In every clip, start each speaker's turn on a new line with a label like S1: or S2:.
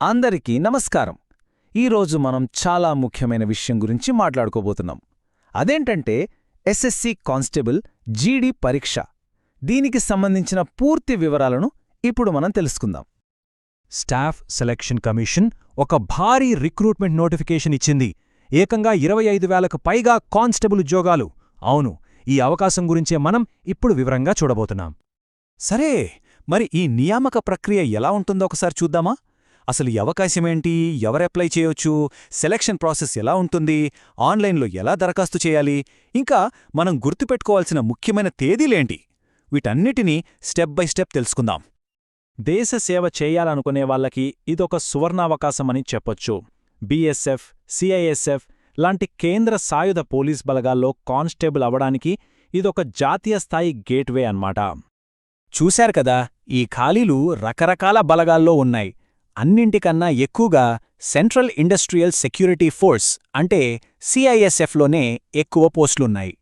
S1: అందరికీ నమస్కారం. ఈరోజు మనం చాలా ముఖ్యమైన విషయం గురించి మాట్లాడుకోబోతున్నాం. అదేంటంటే ఎస్ఎస్సి కానిస్టేబుల్ జీడీ పరీక్ష. దీనికి సంబంధించిన పూర్తి వివరాలను ఇప్పుడు మనం తెలుసుకుందాం.
S2: స్టాఫ్ సెలక్షన్ కమిషన్ ఒక భారీ రిక్రూట్మెంట్ నోటిఫికేషన్ ఇచ్చింది. ఏకంగా ఇరవై ఐదు వేలకు పైగా కానిస్టేబుల్ ఉద్యోగాలు. అవును ఈ అవకాశం గురించే మనం ఇప్పుడు వివరంగా చూడబోతున్నాం. సరే మరి ఈ నియామక ప్రక్రియ ఎలా ఉంటుందో ఒకసారి చూద్దామా? అసలు ఈ అవకాశమేంటి ఎవరెప్లై చేయొచ్చు? సెలక్షన్ ప్రాసెస్ ఎలా ఉంటుంది? ఆన్లైన్లో ఎలా దరఖాస్తు చేయాలి? ఇంకా మనం గుర్తుపెట్టుకోవాల్సిన ముఖ్యమైన తేదీలేంటి? వీటన్నిటినీ స్టెప్ బై స్టెప్ తెలుసుకుందాం. దేశ సేవ చేయాలనుకునే వాళ్ళకి ఇదొక సువర్ణావకాశమని చెప్పొచ్చు. బీఎస్ఎఫ్ సిఐఎస్ఎఫ్ లాంటి కేంద్ర సాయుధ పోలీస్ బలగాల్లో కానిస్టేబుల్ అవడానికి ఇదొక జాతీయ స్థాయి గేట్వే అన్నమాట. చూశారు కదా ఈ ఖాళీలు రకరకాల బలగాల్లో ఉన్నాయి. అన్నింటికన్నా ఎక్కువగా సెంట్రల్ ఇండస్ట్రియల్ సెక్యూరిటీ ఫోర్స్ అంటే సిఐఎస్ఎఫ్లోనే ఎక్కువ పోస్టులున్నాయి.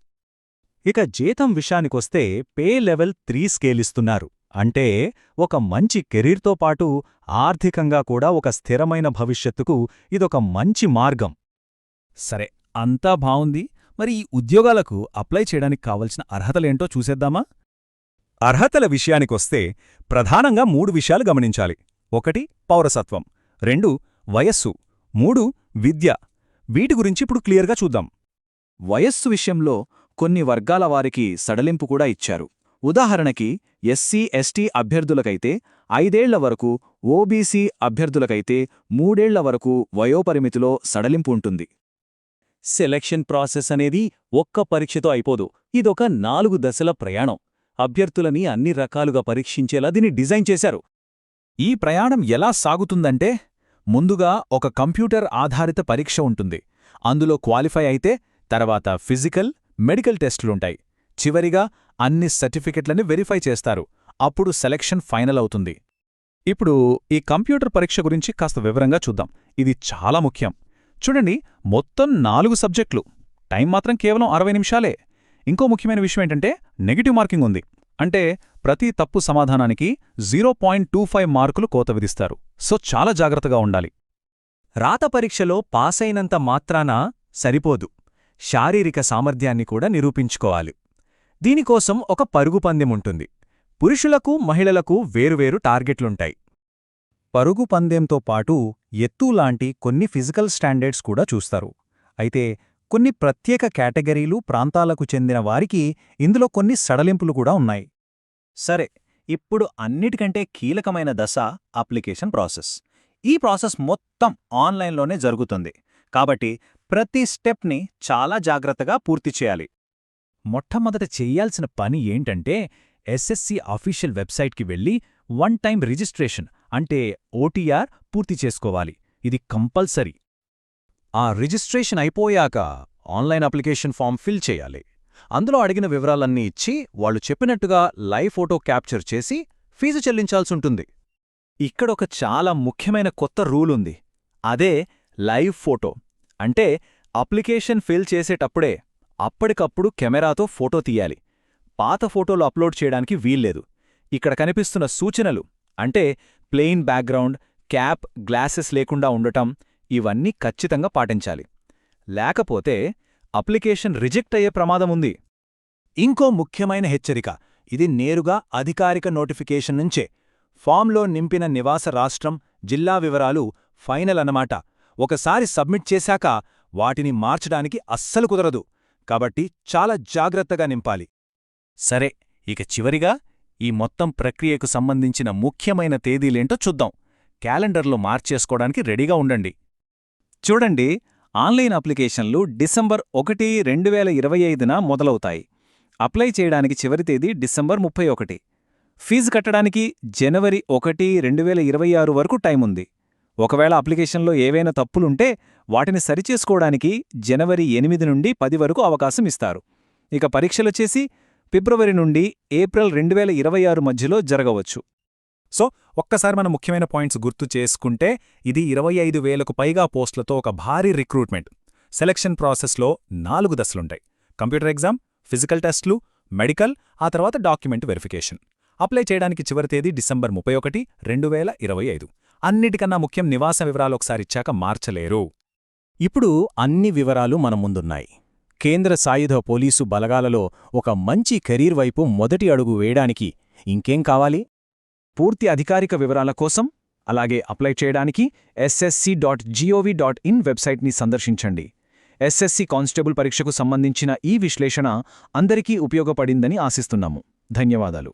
S2: ఇక జీతం విషయానికొస్తే పే లెవెల్ త్రీ స్కేలిస్తున్నారు. అంటే ఒక మంచి కెరీర్తో పాటు ఆర్థికంగా కూడా ఒక స్థిరమైన భవిష్యత్తుకు ఇదొక మంచి మార్గం. సరే అంతా బావుంది. మరి ఈ ఉద్యోగాలకు అప్లై చేయడానికి కావలసిన అర్హతలేంటో చూసేద్దామా? అర్హతల విషయానికొస్తే ప్రధానంగా మూడు విషయాలు గమనించాలి. ఒకటి పౌరసత్వం రెండు వయస్సు మూడు విద్య. వీటి గురించి ఇప్పుడు క్లియర్గా చూద్దాం. వయస్సు విషయంలో కొన్ని వర్గాల వారికి సడలింపు కూడా ఇచ్చారు. ఉదాహరణకి ఎస్సీ ఎస్టీ అభ్యర్థులకైతే ఐదేళ్ళ వరకు ఓబీసీ అభ్యర్థులకైతే మూడేళ్ళ వరకు వయోపరిమితిలో సడలింపు ఉంటుంది. సెలక్షన్ ప్రాసెస్ అనేది ఒక్క పరీక్షతో అయిపోదు. ఇదొక నాలుగు దశల ప్రయాణం. అభ్యర్థులని అన్ని రకాలుగా పరీక్షించేలా దీన్ని డిజైన్ చేశారు. ఈ ప్రయాణం ఎలా సాగుతుందంటే ముందుగా ఒక కంప్యూటర్ ఆధారిత పరీక్ష ఉంటుంది. అందులో క్వాలిఫై అయితే తర్వాత ఫిజికల్ మెడికల్ టెస్టులుంటాయి. చివరిగా అన్ని సర్టిఫికెట్లని వెరిఫై చేస్తారు. అప్పుడు సెలక్షన్ ఫైనల్ అవుతుంది. ఇప్పుడు ఈ కంప్యూటర్ పరీక్ష గురించి కాస్త వివరంగా చూద్దాం. ఇది చాలా ముఖ్యం. చూడండి మొత్తం నాలుగు సబ్జెక్టులు. టైం మాత్రం కేవలం అరవై నిమిషాలే. ఇంకో ముఖ్యమైన విషయం ఏంటంటే నెగిటివ్ మార్కింగ్ ఉంది. అంటే ప్రతి తప్పు సమాధానానికి జీరో పాయింట్ టూ ఫైవ్ మార్కులు కోత విధిస్తారు. సో చాలా జాగ్రత్తగా ఉండాలి. రాత పరీక్షలో పాసైనంత మాత్రాన సరిపోదు. శారీరక సామర్థ్యాన్ని కూడా నిరూపించుకోవాలి. దీనికోసం ఒక పరుగుపందెముంటుంది ఉంటుంది. పురుషులకు మహిళలకు వేరువేరు టార్గెట్లుంటాయి. పరుగు పందెంతో పాటు ఎత్తులాంటి కొన్ని ఫిజికల్ స్టాండర్డ్స్ కూడా చూస్తారు. అయితే కొన్ని ప్రత్యేక కేటగిరీలు ప్రాంతాలకు చెందిన వారికి ఇందులో కొన్ని సడలింపులు కూడా ఉన్నాయి. సరే ఇప్పుడు అన్నిటికంటే కీలకమైన దశ అప్లికేషన్ ప్రాసెస్. ఈ ప్రాసెస్ మొత్తం ఆన్లైన్లోనే జరుగుతుంది. కాబట్టి ప్రతి స్టెప్ని చాలా జాగ్రత్తగా పూర్తి చేయాలి. మొట్టమొదట చెయ్యాల్సిన పని ఏంటంటే ఎస్ఎస్సి అఫీషియల్ వెబ్సైట్కి వెళ్ళి వన్ టైం రిజిస్ట్రేషన్ అంటే ఓటీఆర్ పూర్తి చేసుకోవాలి. ఇది కంపల్సరీ. ఆ రిజిస్ట్రేషన్ అయిపోయాక ఆన్లైన్ అప్లికేషన్ ఫామ్ ఫిల్ చేయాలి. అందులో అడిగిన వివరాలన్నీ ఇచ్చి వాళ్ళు చెప్పినట్టుగా లైవ్ ఫోటో క్యాప్చర్ చేసి ఫీజు చెల్లించాల్సుంటుంది ఇక్కడొక చాలా ముఖ్యమైన కొత్త రూల్ ఉంది. అదే లైవ్ ఫోటో. అంటే అప్లికేషన్ ఫిల్ చేసేటప్పుడే అప్పటికప్పుడు కెమెరాతో ఫోటో తీయాలి. పాత ఫోటోలు అప్లోడ్ చేయడానికి వీల్లేదు. ఇక్కడ కనిపిస్తున్న సూచనలు అంటే ప్లెయిన్ బ్యాక్గ్రౌండ్ క్యాప్ గ్లాసెస్ లేకుండా ఉండటం ఇవన్నీ ఖచ్చితంగా పాటించాలి. లేకపోతే అప్లికేషన్ రిజెక్ట్ అయ్యే ప్రమాదముంది ఇంకో ముఖ్యమైన హెచ్చరిక ఇది నేరుగా అధికారిక నోటిఫికేషన్ నుంచే. ఫామ్లో నింపిన నివాస రాష్ట్రం జిల్లా వివరాలు ఫైనల్ అన్నమాట. ఒకసారి సబ్మిట్ చేశాక వాటిని మార్చడానికి అస్సలు కుదరదు. కాబట్టి చాలా జాగ్రత్తగా నింపాలి. సరే ఇక చివరిగా ఈ మొత్తం ప్రక్రియకు సంబంధించిన ముఖ్యమైన తేదీలేంటో చూద్దాం. క్యాలెండర్లో మార్చేసుకోవడానికి రెడీగా ఉండండి. చూడండి ఆన్లైన్ అప్లికేషన్లు డిసెంబర్ ఒకటి రెండు వేల ఇరవై ఐదున మొదలవుతాయి. అప్లై చేయడానికి చివరి తేదీ డిసెంబర్ ముప్పై ఒకటి. ఫీజు కట్టడానికి జనవరి ఒకటి రెండు వేల ఇరవై ఆరు వరకు టైం ఉంది. ఒకవేళ అప్లికేషన్లో ఏవైనా తప్పులుంటే వాటిని సరిచేసుకోవడానికి జనవరి ఎనిమిది నుండి పది వరకు అవకాశం ఇస్తారు. ఇక పరీక్షలొచ్చేసి ఫిబ్రవరి నుండి ఏప్రిల్ రెండు వేల ఇరవై ఆరు మధ్యలో జరగవచ్చు. సో ఒక్కసారి మన ముఖ్యమైన పాయింట్స్ గుర్తు చేసుకుంటే ఇది ఇరవై ఐదు వేలకు పైగా పోస్టులతో ఒక భారీ రిక్రూట్మెంట్. సెలక్షన్ ప్రాసెస్లో నాలుగు దశలుంటాయి. కంప్యూటర్ ఎగ్జామ్ ఫిజికల్ టెస్ట్లు మెడికల్ ఆ తర్వాత డాక్యుమెంట్ వెరిఫికేషన్. అప్లై చేయడానికి చివరి తేదీ డిసెంబర్ ముప్పై ఒకటి రెండు వేల ఇరవై ఐదు.
S3: అన్నిటికన్నా ముఖ్యం నివాస వివరాలు ఒకసారిచ్చాక మార్చలేరు.
S2: ఇప్పుడు అన్ని వివరాలు మన ముందున్నాయి. కేంద్ర సాయుధ పోలీసు బలగాలలో ఒక మంచి కెరీర్ వైపు మొదటి అడుగు వేయడానికి ఇంకేం కావాలి?
S1: పూర్తి అధికారిక వివరాల కోసం అలాగే అప్లై చేయడానికి SSC dot gov dot in వెబ్సైట్ని సందర్శించండి. ఎస్ఎస్సి కానిస్టేబుల్ పరీక్షకు సంబంధించిన ఈ విశ్లేషణ అందరికీ ఉపయోగపడిందని ఆశిస్తున్నాము. ధన్యవాదాలు.